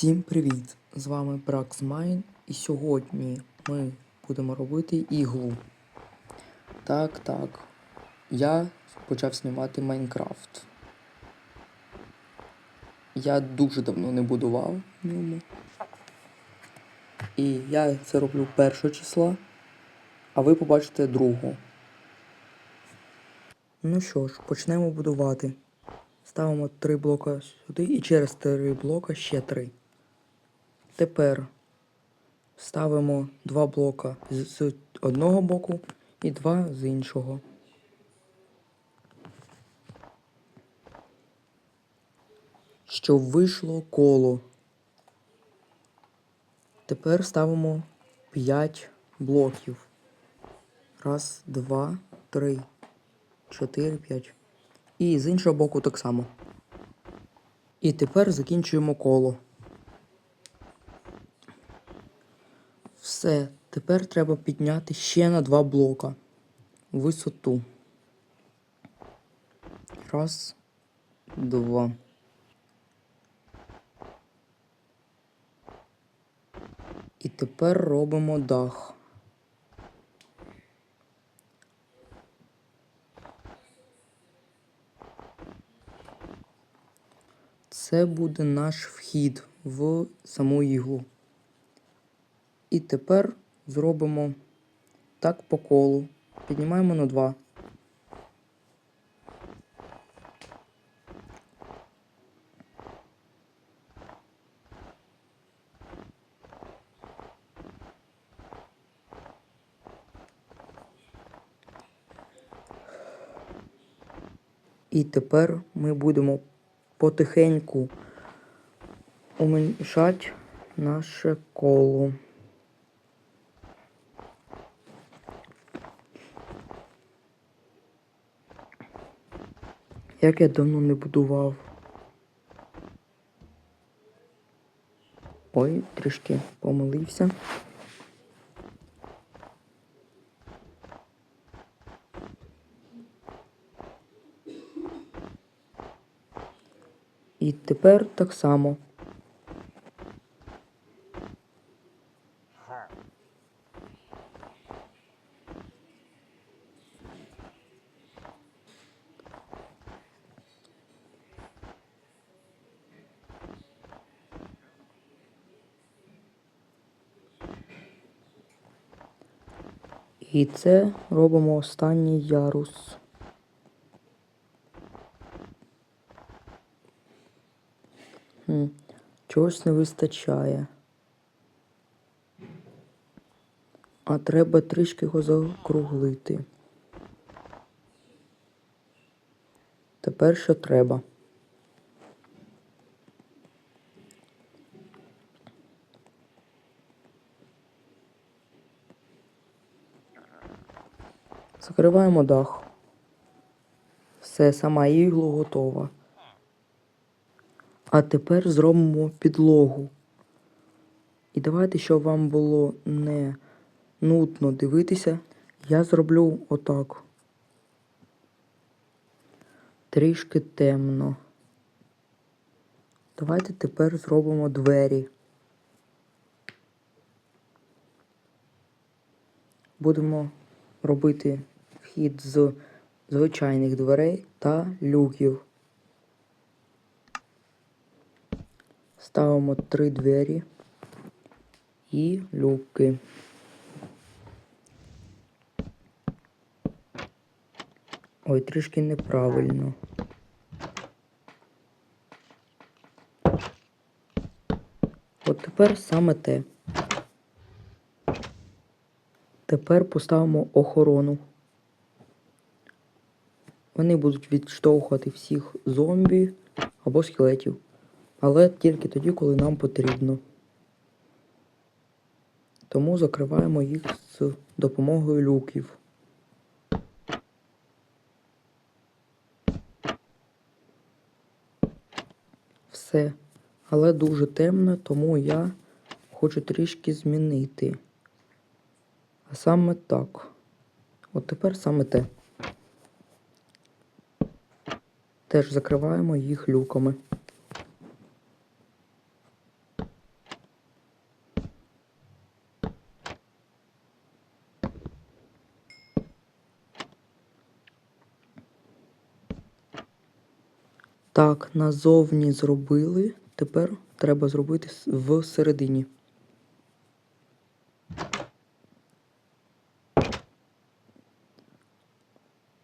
Всім привіт! З вами Браксмайн і сьогодні ми будемо робити іглу. Так, так. Я почав знімати Майнкрафт. Я дуже давно не будував ньому. І я це роблю першого числа, а ви побачите другого. Ну що ж, почнемо будувати. Ставимо три блока сюди і через три блока ще три. Тепер ставимо два блока з одного боку і два з іншого. Щоб вийшло коло. Тепер ставимо 5 блоків. Раз, два, три, чотири, п'ять. І з іншого боку так само. І тепер закінчуємо коло. Все, тепер треба підняти ще на два блока висоту. Раз, два. І тепер робимо дах. Це буде наш вхід в саму іглу. І тепер зробимо так по колу. Піднімаємо на 2. І тепер ми будемо потихеньку уменьшати наше коло. Як я давно не будував. Ой, трішки помилився. І тепер так само. І це робимо останній ярус. Чогось не вистачає. А треба трішки його закруглити. Тепер що треба? Закриваємо дах. Все, сама іглу готова. А тепер зробимо підлогу. І давайте, щоб вам було не нудно дивитися, я зроблю отак. Трішки темно. Давайте тепер зробимо двері. Будемо робити вхід з звичайних дверей та люків. Ставимо три двері і люки. Ой, трішки неправильно. От тепер саме те. Тепер поставимо охорону. Вони будуть відштовхувати всіх зомбі або скелетів. Але тільки тоді, коли нам потрібно. Тому закриваємо їх з допомогою люків. Все. Але дуже темно, тому я хочу трішки змінити. А саме так. От тепер саме те. Теж закриваємо їх люками. Так, назовні зробили. Тепер треба зробити всередині.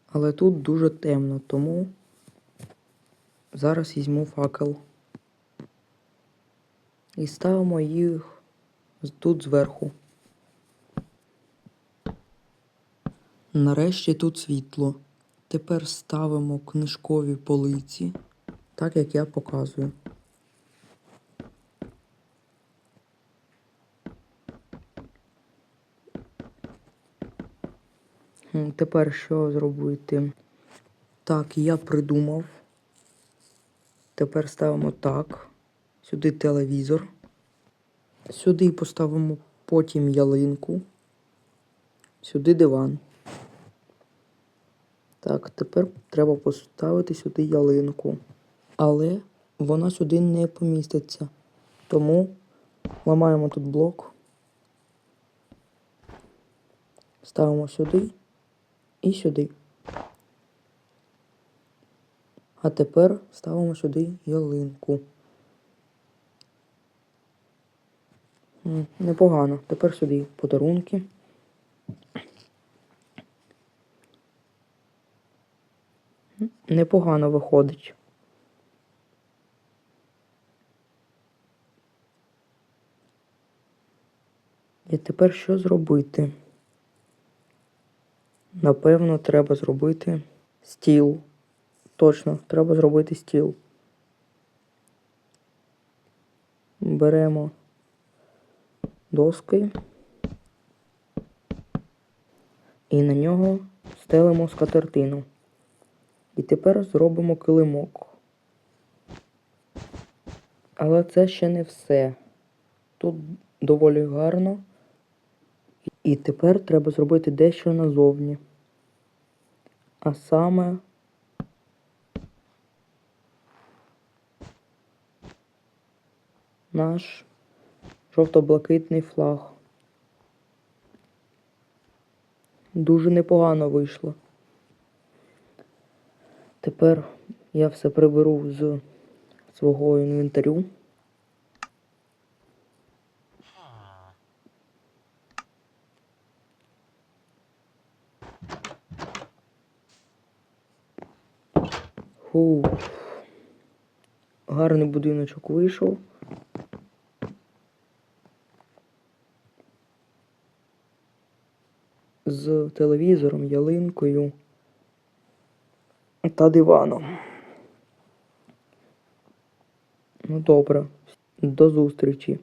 Але тут дуже темно, тому зараз візьму факел. І ставимо їх тут зверху. Нарешті тут світло. Тепер ставимо книжкові полиці, так як я показую. Тепер що зробити? Так, я придумав. Тепер ставимо так. Сюди телевізор. Сюди поставимо потім ялинку. Сюди диван. Так, тепер треба поставити сюди ялинку. Але вона сюди не поміститься. Тому ламаємо тут блок. Ставимо сюди і сюди. А тепер ставимо сюди ялинку. Непогано. Тепер сюди подарунки. Непогано виходить. І тепер що зробити? Напевно, треба зробити стіл. Точно, треба зробити стіл. Беремо доски і на нього стелимо скатертину. І тепер зробимо килимок. Але це ще не все. Тут доволі гарно. І тепер треба зробити дещо назовні. А саме наш жовто-блакитний флаг. Дуже непогано вийшло. Тепер я все приберу з свого інвентарю. Фу. Гарний будиночок вийшов. З телевізором, ялинкою та диваном. Ну добре. До зустрічі.